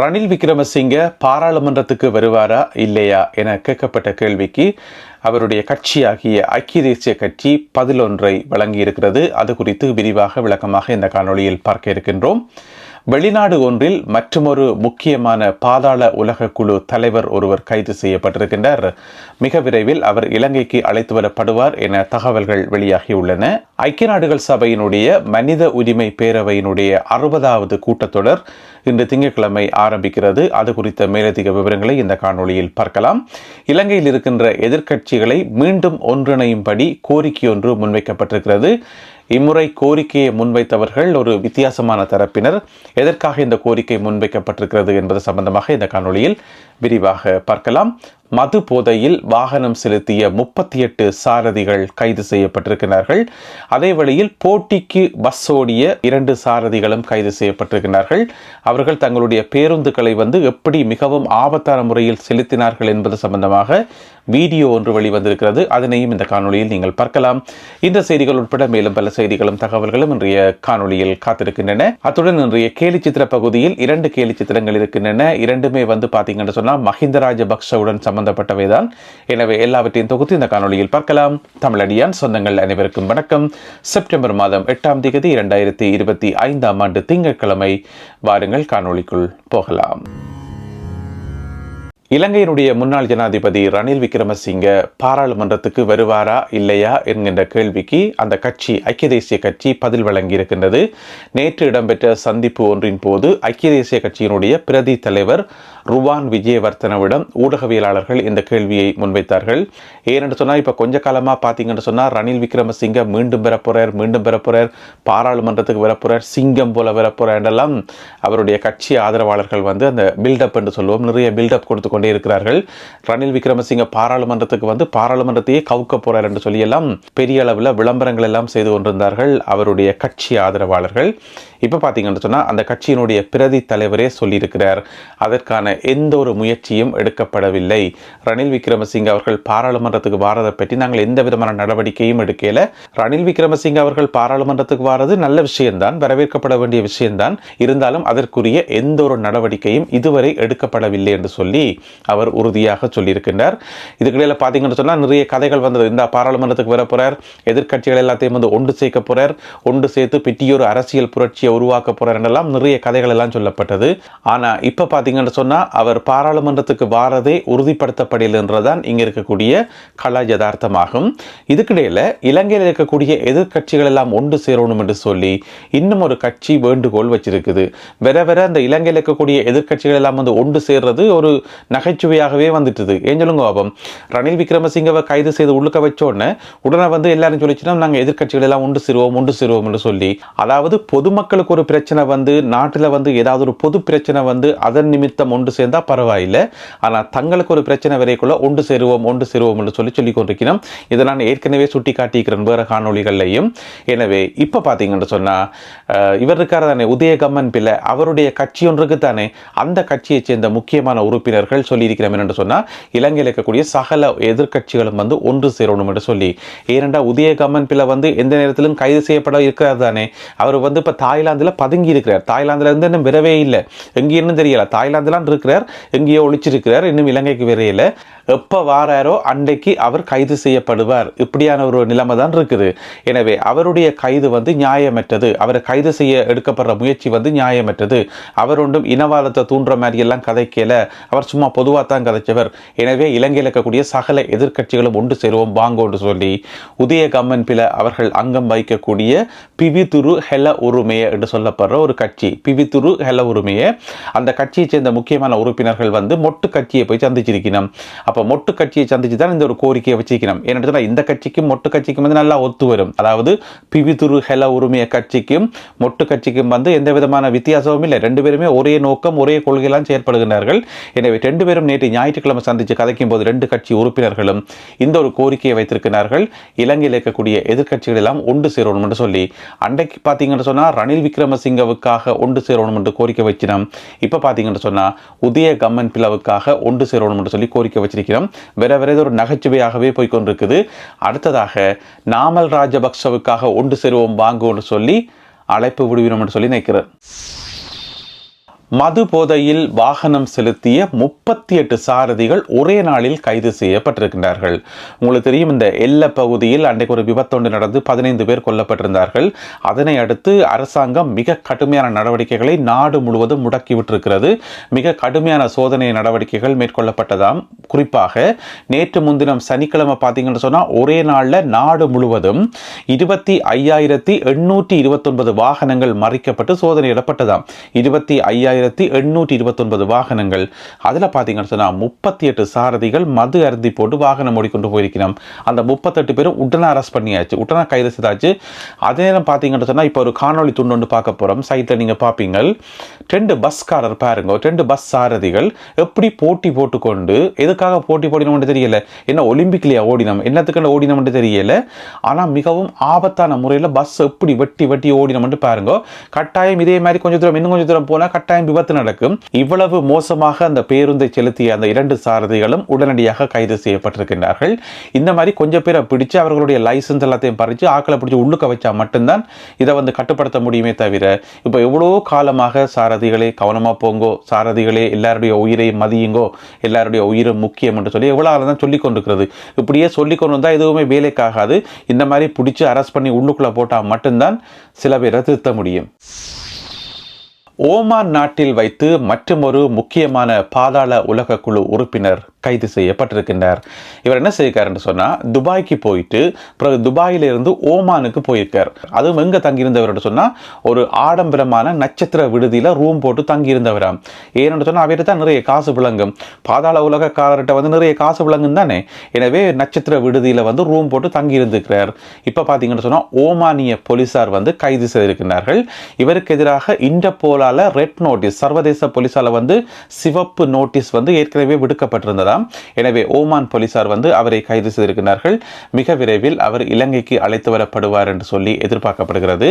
ரணில் விக்ரமசிங்க பாராளுமன்றத்துக்கு வருவாரா இல்லையா என கேட்கப்பட்ட கேள்விக்கு அவருடைய கட்சியாகிய ஐக்கிய தேசிய கட்சி பதிலொன்றை வழங்கியிருக்கிறது. அது குறித்து விரிவாக விளக்கமாக இந்த காணொளியில் பார்க்க இருக்கின்றோம். வெளிநாடு ஒன்றில் மற்றுமொரு முக்கியமான பாதாள உலக குழு தலைவர் ஒருவர் கைது செய்யப்பட்டிருக்கின்றார். மிக விரைவில் அவர் இலங்கைக்கு அழைத்து வரப்படுவார் என தகவல்கள் வெளியாகியுள்ளன. ஐக்கிய நாடுகள் சபையினுடைய மனித உரிமை பேரவையினுடைய அறுபதாவது கூட்டத்தொடர் இன்று திங்கட்கிழமை ஆரம்பிக்கிறது. அது குறித்த மேலதிக விவரங்களை இந்த காணொளியில் பார்க்கலாம். இலங்கையில் இருக்கின்ற எதிர்க்கட்சிகளை மீண்டும் ஒன்றிணையும்படி கோரிக்கை ஒன்று முன்வைக்கப்பட்டிருக்கிறது. இம்முறை கோரிக்கையை முன்வைத்தவர்கள் ஒரு வித்தியாசமான தரப்பினர். எதற்காக இந்த கோரிக்கை முன்வைக்கப்பட்டிருக்கிறது என்பது சம்பந்தமாக இந்த காணொளியில் விரிவாக பார்க்கலாம். மது போதையில் வாகனம் செலுத்திய முப்பத்தி எட்டு சாரதிகள் கைது செய்யப்பட்டிருக்கிறார்கள். அதே வழியில் போட்டிக்கு பஸ் ஓடிய இரண்டு சாரதிகளும் கைது செய்யப்பட்டிருக்கிறார்கள். அவர்கள் தங்களுடைய பேருந்துகளை வந்து எப்படி மிகவும் ஆபத்தான முறையில் செலுத்தினார்கள் என்பது சம்பந்தமாக வீடியோ ஒன்று வெளிவந்திருக்கிறது. அதனையும் இந்த காணொலியில் நீங்கள் பார்க்கலாம். இந்த செய்திகள் உட்பட மேலும் பல செய்திகளும் தகவல்களும் இன்றைய காணொலியில் காத்திருக்கின்றன. அத்துடன் இன்றைய கேலி சித்திர பகுதியில் இரண்டு கேலி சித்திரங்கள் இருக்கின்றன. இரண்டுமே வந்து பார்த்தீங்கன்னு சொன்னால் மஹிந்த ராஜபக்ஷவுடன் சம்பந்தப்பட்டவை தான் எனவே எல்லாவற்றையும் தொகுத்து இந்த காணொலியில் பார்க்கலாம். தமிழடியான் சொந்தங்கள் அனைவருக்கும் வணக்கம். செப்டம்பர் மாதம் எட்டாம் தேதி இரண்டாயிரத்தி இருபத்தி ஐந்தாம் ஆண்டு திங்கட்கிழமை. வாருங்கள் காணொலிக்குள் போகலாம். இலங்கையினுடைய முன்னாள் ஜனாதிபதி ரணில் விக்ரமசிங்க பாராளுமன்றத்துக்கு வருவாரா இல்லையா என்கின்ற கேள்விக்கு அந்த கட்சி ஐக்கிய தேசிய கட்சி பதில் வழங்கியிருக்கின்றது. நேற்று இடம்பெற்ற சந்திப்பு ஒன்றின் போது ஐக்கிய தேசிய கட்சியினுடைய பிரதி தலைவர் ருவான் விஜயவர்த்தனவிடம் ஊடகவியலாளர்கள் இந்த கேள்வியை முன்வைத்தார்கள். ஏனென்று சொன்னால் இப்போ கொஞ்ச காலமாக பார்த்தீங்கன்னு சொன்னால் ரணில் விக்ரமசிங்க மீண்டும் பெறப்போறார் மீண்டும் பெறப்போறார் பாராளுமன்றத்துக்கு வரப்போறார் சிங்கம் போல வரப்போறார் அவருடைய கட்சி ஆதரவாளர்கள் வந்து அந்த பில்டப் என்று சொல்லுவோம் நிறைய பில்டப் கொடுத்து கொண்டே இருக்கிறார்கள். ரணில் விக்ரமசிங்க பாராளுமன்றத்துக்கு வந்து பாராளுமன்றத்தையே கவுக்க போறார் என்று சொல்லி எல்லாம் பெரிய அளவில் விளம்பரங்கள் எல்லாம் செய்து கொண்டிருந்தார்கள் அவருடைய கட்சி ஆதரவாளர்கள். இப்போ பார்த்தீங்கன்னு சொன்னால் அந்த கட்சியினுடைய பிரதி தலைவரே சொல்லியிருக்கிறார். அதற்கான எந்த ஒரு முயற்சியும் எடுக்கப்படவில்லை. ரணில் விக்ரமசிங்க அவர்கள் பாராளுமன்றத்துக்கு வாரதை பற்றி நாங்கள் எந்த விதமான நடவடிக்கையும் எடுக்கல. ரணில் விக்ரமசிங்க அவர்கள் பாராளுமன்றத்துக்கு வாரது நல்ல விஷயம்தான் வரவேற்கப்பட வேண்டிய விஷயம்தான். இருந்தாலும் அதற்குரிய எந்த ஒரு நடவடிக்கையும் இதுவரை எடுக்கப்படவில்லை என்று சொல்லி அவர் உறுதியாக சொல்லியிருக்கின்றார். இதுக்கிடையில் பார்த்தீங்கன்னு சொன்னால் நிறைய கதைகள் வந்தது. இந்த பாராளுமன்றத்துக்கு வர எதிர்கட்சிகள் எல்லாத்தையும் வந்து ஒன்று சேர்க்க போறார். ஒன்று சேர்த்து பெட்டியொரு அரசியல் புரட்சியை உருவாக்க போறார் நிறைய கதைகள் எல்லாம் சொல்லப்பட்டது. ஆனால் இப்போ பார்த்தீங்கன்னு சொன்னால் அவர் பாராளுமன்றத்துக்கு வாரதே உறுதிப்படுத்தப்படலைன்றதான் இங்கே இருக்கக்கூடிய கலா யதார்த்தமாகும். இதுக்கிடையில் இலங்கையில் இருக்கக்கூடிய எதிர்கட்சிகள் எல்லாம் ஒன்று சேரணும் என்று சொல்லி இன்னும் ஒரு கட்சி வேண்டுகோள் வச்சிருக்குது. வர வர அந்த இலங்கையில் இருக்கக்கூடிய எதிர்கட்சிகள் எல்லாம் வந்து ஒன்று சேர்றது ஒரு நகைச்சுவையாகவே வந்துட்டுது. ஏன் சொல்லுங்க பாபம்? ரணில் விக்ரமசிங்கவை கைது செய்து உள்ளுக்க வச்சோடனே உடனே வந்து எல்லாரும் சொல்லிச்சுன்னா நாங்கள் எதிர்கட்சிகள் எல்லாம் ஒன்று சேருவோம் ஒன்று சேருவோம் என்று சொல்லி அதாவது பொதுமக்கள் உங்களுக்கு ஒரு பிரச்சனை வந்து நாட்டில் வந்து ஏதாவது ஒரு பொது பிரச்சனை வந்து அதன் நிமித்தம் ஒன்று சேர்ந்தா பரவாயில்லை. ஆனால் தங்களுக்கு ஒரு பிரச்சனை வரைக்குள்ள ஒன்று சேருவோம் ஒன்று சேருவோம் என்று சொல்லி சொல்லி கொண்டிருக்கிறோம். இதை நான் ஏற்கனவே சுட்டி காட்டியிருக்கிறேன் வேறு காணொலிகள்லையும் எனவே இப்போ பார்த்தீங்கன்னு சொன்னால் இவர் இருக்கார் தானே உதயகம்மன் பிள்ளை. அவருடைய கட்சி ஒன்றுக்கு தானே அந்த கட்சியைச் சேர்ந்த முக்கியமான உறுப்பினர்கள் சொல்லியிருக்கிறோம் என்று சொன்னால் இலங்கையில் இருக்கக்கூடிய சகல எதிர்கட்சிகளும் வந்து ஒன்று சேரணும் என்று சொல்லி. ஏனென்றால் உதயகம்மன் பிள்ளை வந்து எந்த நேரத்திலும் கைது செய்யப்பட இருக்கிறார் தானே. அவர் வந்து இப்போ தாய்லாந்தில் பதுங்கி இருக்கிறார். தாய்லாந்துலேருந்து இன்னும் விரவே இல்லை. எங்கேன்னு தெரியல. தாய்லாந்துலாம் இருக்கிறார். எங்கேயோ ஒழிச்சிருக்கிறார் இன்னும் இலங்கைக்கு விரையில. எப்போ வாராரோ அன்றைக்கு அவர் கைது செய்யப்படுவார். இப்படியான ஒரு நிலைமை தான் இருக்குது. எனவே அவருடைய கைது வந்து நியாயமற்றது. அவரை கைது செய்ய எடுக்கப்படுற முயற்சி வந்து நியாயமற்றது. அவர் ஒன்றும் இனவாதத்தை தூண்டுற மாதிரி எல்லாம் கதைக்கல. அவர் சும்மா பொதுவாக தான் கதைச்சவர். எனவே இலங்கையில் இருக்கக்கூடிய சகல எதிர்க்கட்சிகளும் ஒன்று சேருவோம். வாங்கோன்னு சொல்லி உதய கம்மன் பில அவர்கள் அங்கம் வைக்கக்கூடிய பிவி துரு ஹெல உரிமையை என்று சொல்லப்படுற ஒரு கட்சி. பிவி துரு ஹெல உரிமையை. அந்த கட்சியை சேர்ந்த முக்கியமான உறுப்பினர்கள் வந்து மொட்டு கட்சியை போய் சந்திச்சிருக்கணும். அப்போ மொட்டு கட்சியை சந்திச்சு தான் இந்த ஒரு கோரிக்கையை வச்சிருக்கணும். ஏன்னு சொன்னால் இந்த கட்சிக்கும் மொட்டு கட்சிக்கும் வந்து நல்லா ஒத்து வரும். அதாவது பிவி துரு ஹெல உரிமைய கட்சிக்கும் மொட்டு கட்சிக்கும் வந்து எந்த விதமான வித்தியாசமும் இல்லை. ரெண்டு பேருமே ஒரே நோக்கம் ஒரே கொள்கையெல்லாம் செயற்படுகிறார்கள் எனவே ரெண்டு பேரும் நேற்று ஞாயிற்றுக்கிழமை சந்தித்து கதைக்கும் போது ரெண்டு கட்சி உறுப்பினர்களும் இந்த ஒரு கோரிக்கையை வைத்திருக்கிறார்கள். இலங்கையில் இருக்கக்கூடிய எதிர்க்கட்சிகள் எல்லாம் ஒன்று சேரணும் என்று சொல்லி. அன்றைக்கு பார்த்தீங்கன்னு சொன்னால் ரணில் விக்ரமசிங்கவுக்காக ஒன்று சேரணும் என்று கோரிக்கை வச்சினோம் இப்போ பார்த்தீங்கன்னு சொன்னால் உதய கம்மன் பிளவுக்காக ஒன்று சேரணும் என்று சொல்லி கோரிக்கை வச்சிருக்கிறோம் வேற வேற ஒரு நகைச்சுவையாகவே போய்கொண்டிருக்குது அடுத்ததாக நாமல் ராஜபக்சவுக்காக ஒன்று சேருவோம் வாங்குவோம்னு சொல்லி அழைப்பு விடுவினோம் என்று சொல்லி நினைக்கிறேன் மது போதையில் வாகனம் செலுத்திய முப்பத்தி எட்டு சாரதிகள் ஒரே நாளில் கைது செய்யப்பட்டிருக்கின்றார்கள். உங்களுக்கு தெரியும் இந்த எல்ல பகுதியில் அன்றைக்கு ஒரு விபத்தொன்று நடந்து பதினைந்து பேர் கொல்லப்பட்டிருந்தார்கள். அதனை அடுத்து அரசாங்கம் மிக கடுமையான நடவடிக்கைகளை நாடு முழுவதும் முடக்கிவிட்டிருக்கிறது மிக கடுமையான சோதனை நடவடிக்கைகள் மேற்கொள்ளப்பட்டதாம். குறிப்பாக நேற்று முன்தினம் சனிக்கிழமை பார்த்தீங்கன்னு சொன்னால் ஒரே நாளில் நாடு முழுவதும் இருபத்தி ஐயாயிரத்தி எண்ணூற்றி இருபத்தொன்பது வாகனங்கள் மறைக்கப்பட்டு சோதனையிடப்பட்டதாம். இருபத்தி ஐயாயிரத்தி எண்ணூற்றி இருபத்தொன்பது வாகனங்கள். அதில் பார்த்தீங்கன்னு சொன்னால் முப்பத்தி எட்டு சாரதிகள் மது அருந்தி போட்டு வாகனம் ஓடிக்கொண்டு போயிருக்கிறோம். அந்த முப்பத்தெட்டு பேரும் உடனே அரெஸ்ட் பண்ணியாச்சு. உடனே கைது செய்தாச்சு. அதே நேரம் பார்த்தீங்கன்னு சொன்னால் இப்போ ஒரு காணொலி துண்டு ஒன்று பார்க்க போகிறோம் சைட்டில் நீங்கள் பார்ப்பீங்க ரெண்டு பஸ்காரர் பாருங்க. ரெண்டு பஸ் சாரதிகள் எப்படி போட்டி போட்டுக்கொண்டு எதுக்காக போட்டி போடினோம்னு தெரியல. என்ன ஒலிம்பிக்லேயே ஓடினோம்? என்னத்துக்கு ஓடினோம்னு தெரியல. ஆனால் மிகவும் ஆபத்தான முறையில் பஸ் எப்படி வெட்டி வெட்டி ஓடினோம்னு பாருங்க. கட்டாயம் இதே மாதிரி கொஞ்சம் தூரம் இன்னும் கொஞ்சம் தூரம் போனால் கட்டாயம் விபத்து நடக்கும் இவ்வளவு மோசமாக அந்த பேருந்தை செலுத்திய அந்த இரண்டு சாரதிகளும் உடனடியாக கைது செய்யப்பட்டிருக்கின்றார்கள். இந்த மாதிரி கொஞ்சம் பேரை பிடிச்சு அவர்களுடைய லைசன்ஸ் எல்லாத்தையும் பறித்து ஆக்களை பிடிச்சி உள்ளுக்க வச்சா மட்டும்தான் இதை வந்து கட்டுப்படுத்த முடியுமே தவிர இப்போ எவ்வளோ காலமாக சாரதிகளே கவனமாக போங்கோ சாரதிகளே எல்லாருடைய உயிரை மதியுங்கோ எல்லாருடைய உயிரும் முக்கியம் என்று சொல்லி எவ்வளோ தான் சொல்லி கொண்டிருக்கிறது. இப்படியே சொல்லி கொண்டு வந்தால் எதுவுமே வேலைக்காகாது. இந்த மாதிரி பிடிச்சி அரெஸ்ட் பண்ணி உள்ளுக்குள்ளே போட்டால் மட்டும்தான் சில பேரை திருத்த முடியும். ஓமான் நாட்டில் வைத்து மற்றுமொரு முக்கியமான பாதாள உலக குழு உறுப்பினர் கைது செய்யப்பட்டிருக்கின்றார். இவர் என்ன செய்யிருக்காருன்னு சொன்னால் துபாய்க்கு போயிட்டு பிறகு துபாயிலிருந்து ஓமானுக்கு போயிருக்கார். அதுவும் எங்கே தங்கியிருந்தவர் சொன்னால் ஒரு ஆடம்பரமான நட்சத்திர விடுதியில் ரூம் போட்டு தங்கியிருந்தவராம். ஏன்னு சொன்னால் அவர்கிட்ட தான் நிறைய காசு விளங்கும். பாதாள உலகக்காரர்கிட்ட வந்து நிறைய காசு விளங்கும் தானே? எனவே நட்சத்திர விடுதியில் வந்து ரூம் போட்டு தங்கியிருந்துக்கிறார் இப்போ பார்த்தீங்கன்னு சொன்னால் ஓமானிய போலீசார் வந்து கைது செய்திருக்கிறார்கள் இவருக்கு எதிராக இன்டர்போலால் ரெட் நோட்டீஸ் சர்வதேச போலீஸால் வந்து சிவப்பு நோட்டீஸ் வந்து ஏற்கனவே விடுக்கப்பட்டிருந்ததா? எனவே ஓமான் போலீசார் வந்து அவரை கைது செய்திருக்கிறார்கள். மிக விரைவில் அவர் இலங்கைக்கு அழைத்து வரப்படுவார் என்று சொல்லி எதிர்பார்க்கப்படுகிறது.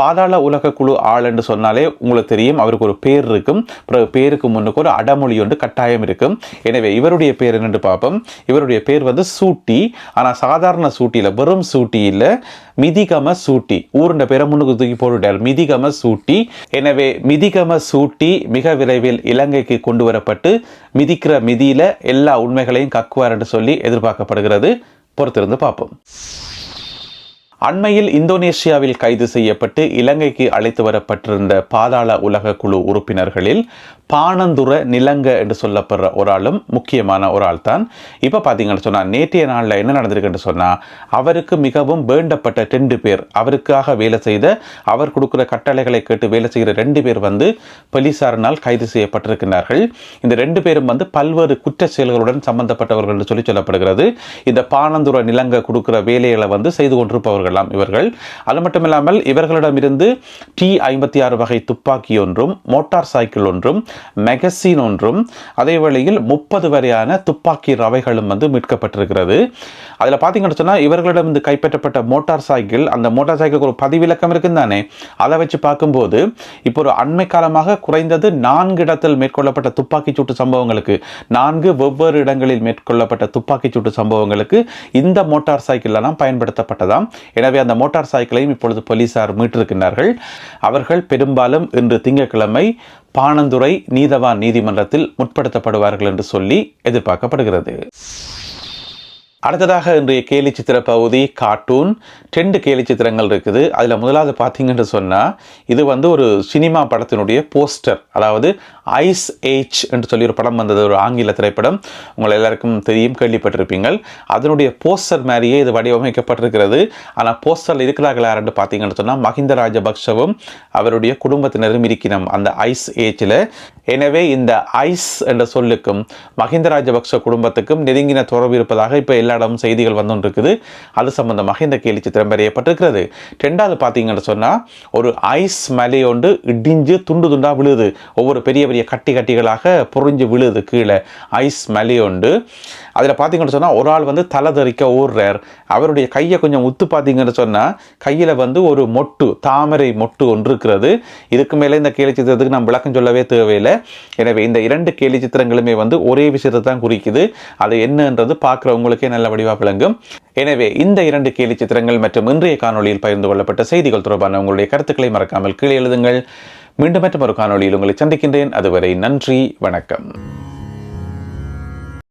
பாதாள உலக குழு ஆள் என்று சொன்னாலே உங்களுக்கு தெரியும் அவருக்கு ஒரு பேர் இருக்கும். பிறகு பேருக்கு முன்னுக்கு ஒரு அடமொழி ஒன்று கட்டாயம் இருக்கும். எனவே இவருடைய பேர் என்னென்று பார்ப்போம். இவருடைய பேர் வந்து சூட்டி. ஆனால் சாதாரண சூட்டியில் வெறும் சூட்டி இல்லை மிதிகம சூட்டி. ஊருண்ட பேரை முன்னுக்கு தூக்கி போட்டுட்டார். மிதிகம சூட்டி. எனவே மிதிகம சூட்டி மிக விரைவில் இலங்கைக்கு கொண்டு வரப்பட்டு மிதிக்கிற மிதியில் எல்லா உண்மைகளையும் கக்குவார் என்று சொல்லி எதிர்பார்க்கப்படுகிறது. பொறுத்திருந்து பார்ப்போம். அண்மையில் இந்தோனேஷியாவில் கைது செய்யப்பட்டு இலங்கைக்கு அழைத்து வரப்பட்டிருந்த பாதாள உலக குழு உறுப்பினர்களில் பானந்துர நிலங்க என்று சொல்லப்படுற ஒரு ஆளும் முக்கியமான ஒரு ஆள் தான் இப்போ பார்த்தீங்கன்னு சொன்னால் நேற்றைய நாளில் என்ன நடந்திருக்குன்னு சொன்னால் அவருக்கு மிகவும் வேண்டப்பட்ட ரெண்டு பேர் அவருக்காக வேலை செய்த அவர் கொடுக்குற கட்டளைகளை கேட்டு வேலை செய்கிற ரெண்டு பேர் வந்து போலீசாரினால் கைது செய்யப்பட்டிருக்கிறார்கள். இந்த ரெண்டு பேரும் வந்து பல்வேறு குற்ற செயல்களுடன் சம்பந்தப்பட்டவர்கள் என்று சொல்லி சொல்லப்படுகிறது. இந்த பானந்துர நிலங்க கொடுக்குற வேலைகளை வந்து செய்து கொண்டிருப்பவர்களாம் இவர்கள். அது மட்டும் இல்லாமல் இவர்களிடமிருந்து டி ஐம்பத்தி ஆறு வகை துப்பாக்கி ஒன்றும் மோட்டார் சைக்கிள் ஒன்றும் மெகசின் ஒன்றும் அதே வேளையில் முப்பது வரையான துப்பாக்கி ரவைகளும் வந்து மீட்கப்பட்டிருக்கிறது. அதில் பார்த்தீங்கன்னு சொன்னால் இவர்களிடம் இந்த கைப்பற்றப்பட்ட மோட்டார் சைக்கிள் அந்த மோட்டார் சைக்கிள் ஒரு பதிவிலக்கம் இருக்கும் தானே? அதை வச்சு பார்க்கும்போது இப்போ ஒரு அண்மை காலமாக குறைந்தது நான்கு இடத்தில் மேற்கொள்ளப்பட்ட துப்பாக்கி சூட்டு சம்பவங்களுக்கு நான்கு வெவ்வேறு இடங்களில் மேற்கொள்ளப்பட்ட துப்பாக்கி சூட்டு சம்பவங்களுக்கு இந்த மோட்டார் சைக்கிளெல்லாம் பயன்படுத்தப்பட்டதாம். எனவே அந்த மோட்டார் சைக்கிளையும் இப்பொழுது போலீசார் மீட்டிருக்கின்றார்கள். அவர்கள் பெரும்பாலும் இன்று திங்கட்கிழமை பாணந்துறை நீதவான் நீதிமன்றத்தில் முற்படுத்தப்படுவார்கள் என்று சொல்லி எதிர்பார்க்கப்படுகிறது. அடுத்ததாக இன்றைய கேலி சித்திர பகுதி கார்ட்டூன் ரெண்டு கேலி சித்திரங்கள் இருக்குது. அதில் முதலாவது பார்த்தீங்கன்னு சொன்னால் இது வந்து ஒரு சினிமா படத்தினுடைய போஸ்டர் அதாவது ஐஸ் ஏஜ் என்று சொல்லி ஒரு படம் வந்தது ஒரு ஆங்கில திரைப்படம். உங்கள் எல்லாருக்கும் தெரியும் கேள்விப்பட்டிருப்பீங்கள். அதனுடைய போஸ்டர் மாதிரியே இது வடிவமைக்கப்பட்டிருக்கிறது. ஆனால் போஸ்டரில் இருக்கிறார்கள் யாருன்னு பார்த்தீங்கன்னு சொன்னால் மஹிந்த ராஜபக்ஷவும் அவருடைய குடும்பத்தினரும் இருக்கிறோம் அந்த ஐஸ் ஏஜில் எனவே இந்த ஐஸ் என்ற சொல்லுக்கும் மஹிந்த ராஜபக்ஷ குடும்பத்துக்கும் நெருங்கின தொடர்பு இருப்பதாக இப்போ எல்லா இடமும் செய்திகள் வந்துருக்குது அது சம்பந்தமாக இந்த கேலி சித்திரம் வரையப்பட்டிருக்கிறது. ரெண்டாவது பார்த்தீங்கன்னு சொன்னால் ஒரு ஐஸ் மலை ஒன்று இடிஞ்சு துண்டு துண்டாக விழுது. ஒவ்வொரு பெரிய பெரிய கட்டி கட்டிகளாக பொறிஞ்சு விழுது கீழே. ஐஸ் மலை உண்டு அதில் பார்த்தீங்கன்னு சொன்னால் ஒரு ஆள் வந்து தலை தரிக்க ஓடுறார். அவருடைய கையை கொஞ்சம் உத்து பார்த்தீங்கன்னு சொன்னால் கையில் வந்து ஒரு மொட்டு தாமரை மொட்டு ஒன்று இருக்கிறது. இதுக்கு மேலே இந்த கேலி சித்திரத்துக்கு நான் விளக்கம் சொல்லவே தேவையில்லை. எனவே இந்த இரண்டு கேலி சித்திரங்களுமே வந்து ஒரே விஷயத்தை தான் குறிக்குது. அது என்னன்றது பார்க்குறவங்களுக்கே நல்ல வடிவாக விளங்கும். எனவே இந்த இரண்டு கேலி சித்திரங்கள் மற்றும் இன்றைய காணொளியில் பகிர்ந்து கொள்ளப்பட்ட செய்திகள் தொடர்பான உங்களுடைய கருத்துக்களை மறக்காமல் கீழே எழுதுங்கள். மீண்டும் மற்றும் ஒரு காணொளியில் உங்களை சந்திக்கின்றேன். அதுவரை நன்றி வணக்கம்.